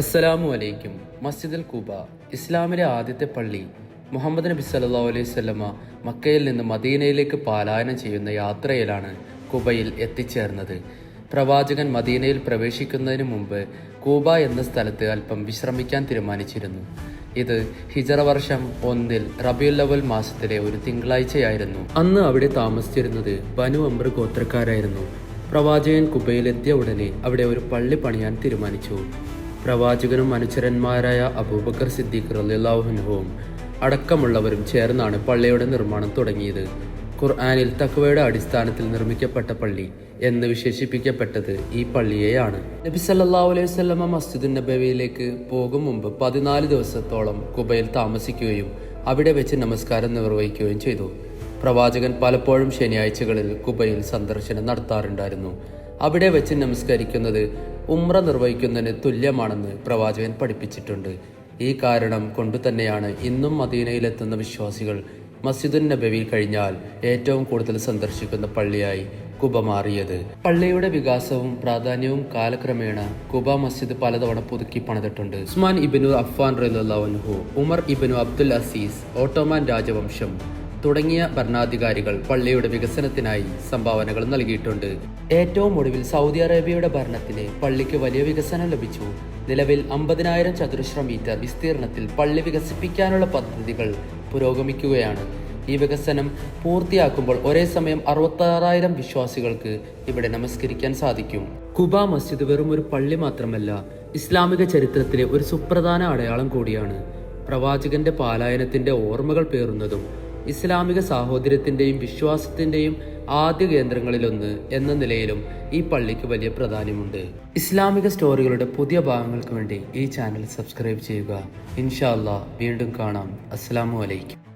അസ്സലാമു അലൈക്കും. മസ്ജിദുൽ കൂബ ഇസ്ലാമിലെ ആദ്യത്തെ പള്ളി മുഹമ്മദ് നബി സല്ലാ അലൈഹി വസല്ലമ മക്കയിൽ നിന്ന് മദീനയിലേക്ക് പാലായനം ചെയ്യുന്ന യാത്രയിലാണ് കുബയിൽ എത്തിച്ചേർന്നത്. പ്രവാചകൻ മദീനയിൽ പ്രവേശിക്കുന്നതിന് മുമ്പ് കൂബ എന്ന സ്ഥലത്ത് അല്പം വിശ്രമിക്കാൻ തീരുമാനിച്ചിരുന്നു. ഇത് ഹിജറ വർഷം ഒന്നിൽ റബിയുല്ലവൽ മാസത്തിലെ ഒരു തിങ്കളാഴ്ചയായിരുന്നു. അന്ന് അവിടെ താമസിച്ചിരുന്നത് ബനു അമ്ര ഗോത്രക്കാരായിരുന്നു. പ്രവാചകൻ കുബയിലെത്തിയ ഉടനെ അവിടെ ഒരു പള്ളി പണിയാൻ തീരുമാനിച്ചു. പ്രവാചകനും അനുചരന്മാരായ അബൂബക്കർ സിദ്ദീഖ് റലിള്ളാഹുനുവും അടക്കമുള്ളവരും ചേർന്നാണ് പള്ളിയുടെ നിർമ്മാണം തുടങ്ങിയത്. ഖുർആാനിൽ തക്വയുടെ അടിസ്ഥാനത്തിൽ നിർമ്മിക്കപ്പെട്ട പള്ളി എന്ന് വിശേഷിപ്പിക്കപ്പെട്ടത് ഈ പള്ളിയെയാണ്. നബി സല്ലല്ലാഹു അലൈഹി വസല്ലമ മസ്ജിദ് നബവിയിലേക്ക് പോകും മുമ്പ് പതിനാല് ദിവസത്തോളം കുബയിൽ താമസിക്കുകയും അവിടെ വെച്ച് നമസ്കാരം നിർവഹിക്കുകയും ചെയ്തു. പ്രവാചകൻ പലപ്പോഴും ശനിയാഴ്ചകളിൽ കുബയിൽ സന്ദർശനം നടത്താറുണ്ടായിരുന്നു. അവിടെ വെച്ച് നമസ്കരിക്കുന്നത് ഉമ്ര നിർവഹിക്കുന്നതിന് തുല്യമാണെന്ന് പ്രവാചകൻ പഠിപ്പിച്ചിട്ടുണ്ട്. ഈ കാരണം കൊണ്ടു തന്നെയാണ് ഇന്നും മദീനയിലെത്തുന്ന വിശ്വാസികൾ മസ്ജിദുൻ നബവി കഴിഞ്ഞാൽ ഏറ്റവും കൂടുതൽ സന്ദർശിക്കുന്ന പള്ളിയായി കുബ മാറിയത് പള്ളിയുടെ വികാസവും പ്രാധാന്യവും കാലക്രമേണ കുബ മസ്ജിദ് പലതവണ പുതുക്കി പണിതിട്ടുണ്ട്. ഉസ്മാൻ ഇബിനു അഫ്ഫാൻ റഹു ഉമർ ഇബിനു അബ്ദുൽ അസീസ് ഓട്ടോമാൻ രാജവംശം തുടങ്ങിയ ഭരണാധികാരികൾ പള്ളിയുടെ വികസനത്തിനായി സംഭാവനകൾ നൽകിയിട്ടുണ്ട്. ഏറ്റവും ഒടുവിൽ സൗദി അറേബ്യയുടെ ഭരണത്തിന് പള്ളിക്ക് വലിയ വികസനം ലഭിച്ചു. നിലവിൽ അമ്പതിനായിരം ചതുരശ്ര മീറ്റർ വിസ്തീർണത്തിൽ പള്ളി വികസിപ്പിക്കാനുള്ള പദ്ധതികൾ പുരോഗമിക്കുകയാണ്. ഈ വികസനം പൂർത്തിയാക്കുമ്പോൾ ഒരേ സമയം അറുപത്താറായിരം വിശ്വാസികൾക്ക് ഇവിടെ നമസ്കരിക്കാൻ സാധിക്കും. കുബ മസ്ജിദ് വെറും ഒരു പള്ളി മാത്രമല്ല ഇസ്ലാമിക ചരിത്രത്തിലെ ഒരു സുപ്രധാന അടയാളം കൂടിയാണ്. പ്രവാചകന്റെ പാലായനത്തിന്റെ ഓർമ്മകൾ പേറുന്നതും ഇസ്ലാമിക സാഹോദര്യത്തിന്റെയും വിശ്വാസത്തിന്റെയും ആദ്യ കേന്ദ്രങ്ങളിലൊന്ന് എന്ന നിലയിലും ഈ പള്ളിക്ക് വലിയ പ്രാധാന്യമുണ്ട്. ഇസ്ലാമിക സ്റ്റോറികളുടെ പുതിയ ഭാഗങ്ങൾക്ക് വേണ്ടി ഈ ചാനൽ സബ്സ്ക്രൈബ് ചെയ്യുക. ഇൻഷാല്ല വീണ്ടും കാണാം. അസ്സലാമു അലൈക്കും.